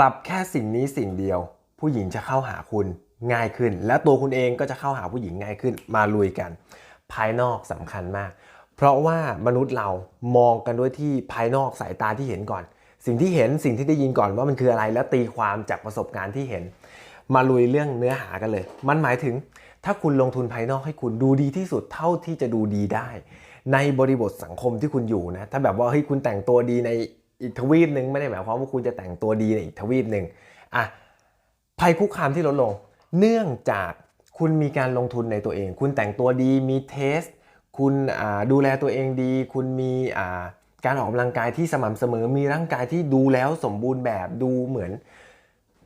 ปรับแค่สิ่งนี้สิ่งเดียว ผู้หญิงจะเข้าหาคุณง่ายขึ้น และตัวคุณเองก็จะเข้าหาผู้หญิงง่ายขึ้นมาลุยกัน ภายนอกสำคัญมาก เพราะว่ามนุษย์เรามองกันด้วยที่ภายนอกสายตาที่เห็นก่อน สิ่งที่เห็นสิ่งที่ได้ยินก่อนว่ามันคืออะไรแล้วตีความจากประสบการณ์ที่เห็น มาลุยเรื่องเนื้อหากันเลย มันหมายถึงถ้าคุณลงทุนภายนอกให้คุณดูดีที่สุดเท่าที่จะดูดีได้ ในบริบทสังคมที่คุณอยู่นะถ้าแบบว่าเฮ้ยคุณแต่งตัวดีใน อีกทวีปหนึ่งไม่ได้หมายความว่าคุณจะแต่งตัวดีในอีกทวีปหนึ่งอะภัยคุกคามที่ลดลง เนื่องจากคุณมีการลงทุนในตัวเอง คุณแต่งตัวดีมีเทส คุณดูแลตัวเองดี คุณมีการออกกำลังกายที่สม่ำเสมอ มีร่างกายที่ดูแล้วสมบูรณ์แบบดูเหมือน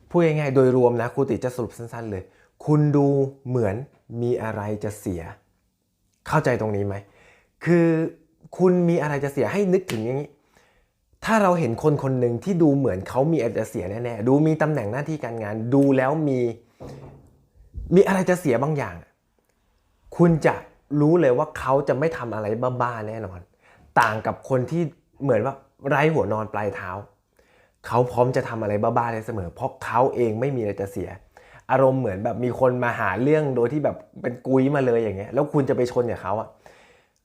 พูดง่ายๆโดยรวมนะครูติจะสรุปสั้นๆเลย คุณดูเหมือนมีอะไรจะเสีย เข้าใจตรงนี้ไหม คือคุณมีอะไรจะเสียให้นึกถึงอย่างนี้ ถ้าเราเห็นคนคนหนึ่งที่ดูเหมือนเขามีอะไรจะเสียแน่ๆ ดูมีตำแหน่งหน้าที่การงาน ดูแล้วมี มีอะไรจะเสียบางอย่าง คุณจะรู้เลยว่าเขาจะไม่ทำอะไรบ้าๆแน่นอน ต่างกับคนที่เหมือนว่าไร้หัวนอนปลายเท้า เขาพร้อมจะทำอะไรบ้าๆได้เสมอ เพราะเขาเองไม่มีอะไรจะเสีย อารมณ์เหมือนแบบมีคนมาหาเรื่องโดยที่แบบเป็นกุยมาเลยอย่างเงี้ย แล้วคุณจะไปชนกับเขาอะ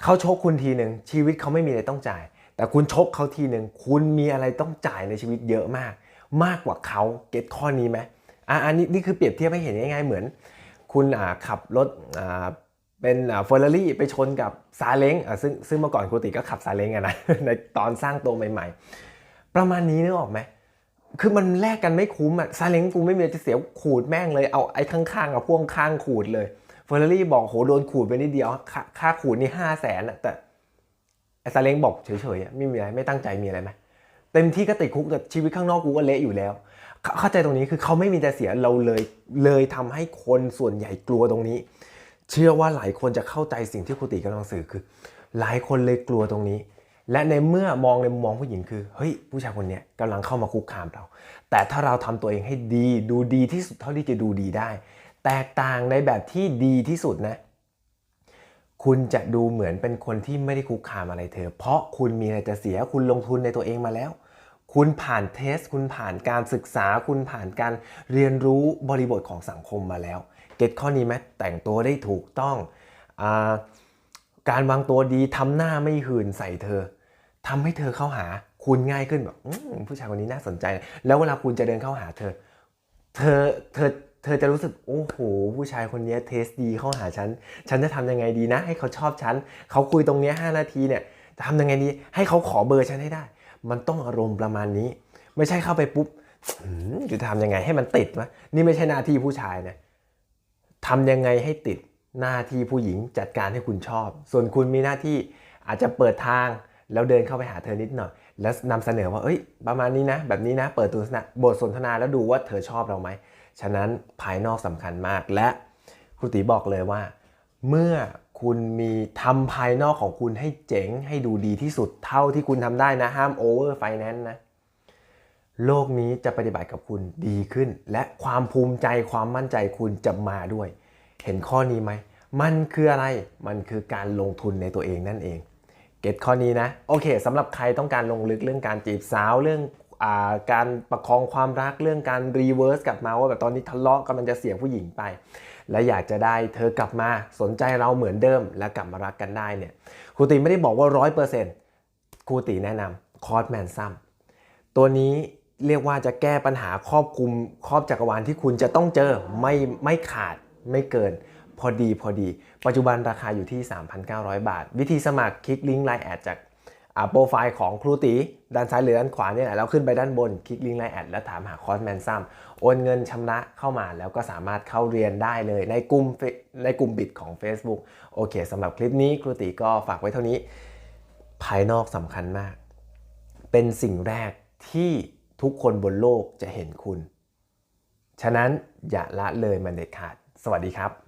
เขาชกคุณทีหนึ่งชีวิตเขาไม่มีอะไรต้องจ่าย แต่คุณชกเขาทีหนึ่งคุณมีอะไรต้องจ่ายในชีวิตเยอะมาก มากกว่าเขาเก็ตข้อนี้ไหมอะอันนี้นี่คือเปรียบเทียบให้เห็นง่ายๆเหมือน คุณอ่าขับรถอ่าเป็นเฟอร์รารี่ไปชนกับซาเล้งอะซึ่งซึ่งเมื่อก่อนครูติก็ขับซาเล้งอะนะในตอนสร้างตัวใหม่ๆ ประมาณนี้นึกออกไหมคือมันแลกกันไม่คุ้มอะซาเล้งกูไม่มีจะเสียขูดแม่งเลยเอาไอ้ข้างๆกับพ่วงข้างขูดเลยเฟอร์รารี่บอกโหโดนขูดไปนิดเดียวค่าขูดนี่ห้าแสนอะแต่ ซาเล้งบอกเฉยๆอะไม่มีอะไรไม่ตั้งใจมีอะไรไหมเต็มที่ก็ติดคุกแต่ชีวิตข้างนอกกูก็เละอยู่แล้ว เข้าใจตรงนี้คือเขาไม่มีจะเสียเราเลยเลยทำให้คนส่วนใหญ่กลัวตรงนี้ เชื่อว่าหลายคนจะเข้าใจสิ่งที่ครูติกำลังสื่อคือ หลายคนเลยกลัวตรงนี้ และในเมื่อมองในมุมมองผู้หญิงคือเฮ้ยผู้ชายคนนี้ยกำลังเข้ามาคุกคามเรา แต่ถ้าเราทำตัวเองให้ดี ดูดีที่สุดเท่าที่จะดูดีได้ แตกต่างในแบบที่ดีที่สุดนะ คุณจะดูเหมือนเป็นคนที่ไม่ได้คุกคามอะไรเธอ เพราะคุณมีอะไรจะเสียคุณลงทุนในตัวเองมาแล้ว คุณผ่านเทส คุณผ่านการศึกษา คุณผ่านการเรียนรู้บริบทของสังคมมาแล้ว เก็ตข้อนี้ไหมแต่งตัวได้ถูกต้องอการวางตัวดีทำหน้าไม่หื่นใส่เธอทำให้เธอเข้าหาคุณง่ายขึ้นแบบผู้ชายคนนี้น่าสนใจ แล้วเวลาคุณจะเดินเข้าหาเธอ เธอเธอ เธอจะรู้สึกโอ้โห ผู้ชายคนนี้เทสดีเข้าหาฉัน ฉันจะทำยังไงดีนะ ให้เขาชอบฉัน เขาคุยตรงนี้ 5 นาทีเนี่ยจะทำยังไงดี ให้เขาขอเบอร์ฉันให้ได้ มันต้องอารมณ์ประมาณนี้ ไม่ใช่เข้าไปปุ๊บจะทำยังไงให้มันติดวะนี่ไม่ใช่หน้าที่ผู้ชายนะทำยังไงให้ติดหน้าที่ผู้หญิงจัดการให้คุณชอบ ส่วนคุณมีหน้าที่อาจจะเปิดทางแล้วเดินเข้าไปหาเธอนิดหน่อย แล้วนำเสนอว่าเอ้ย ประมาณนี้นะ แบบนี้นะ เปิดตัวบทสนทนาแล้วดูว่าเธอชอบเราไหม ฉะนั้นภายนอกสำคัญมาก และครูตีบอกเลยว่า เมื่อคุณมีทำภายนอกของคุณให้เจ๋งให้ดูดีที่สุดเท่าที่คุณทำได้นะ ห้ามโอเวอร์ไฟแนนซ์นะ โลกนี้จะปฏิบัติกับคุณดีขึ้น และความภูมิใจความมั่นใจคุณจะมาด้วย เห็นข้อนี้ไหม มันคืออะไร มันคือการลงทุนในตัวเองนั่นเอง เก็ตข้อนี้นะ โอเคสำหรับใครต้องการลงลึกเรื่องการจีบสาวเรื่อง การประคองความรักเรื่องการรีเวิร์สกลับมาว่าแบบตอนนี้ทะเลาะกำลังจะเสียผู้หญิงไป และอยากจะได้เธอกลับมาสนใจเราเหมือนเดิม และกลับมารักกันได้เนี่ยครูตีไม่ได้บอกว่าร้อยเปอร์เซ็นต์ครูตีแนะนำคอร์สแมนซัมตัวนี้เรียกว่าจะแก้ปัญหาครอบคลุมครอบจักรวาลที่คุณจะต้องเจอไม่ไม่ขาดไม่เกินพอดีพอดี ปัจจุบันราคาอยู่ที่ 3,900 บาท วิธีสมัครคลิกลิงก์ไลน์แอดจาก โปรไฟล์ของครูตีด้านซ้ายหรือด้านขวาเนี่ยแหละแล้วขึ้นไปด้านบนคลิกลิงก์ไลน์แอดแล้วถามหาคอร์สแมนซัมโอนเงินชำระเข้ามาแล้วก็สามารถเข้าเรียนได้เลยในกลุ่มในกลุ่มบิดของ Facebook โอเคสำหรับคลิปนี้ครูตีก็ฝากไว้เท่านี้ ภายนอกสำคัญมาก เป็นสิ่งแรกที่ทุกคนบนโลกจะเห็นคุณ ฉะนั้นอย่าละเลยมันเด็ดขาด สวัสดีครับ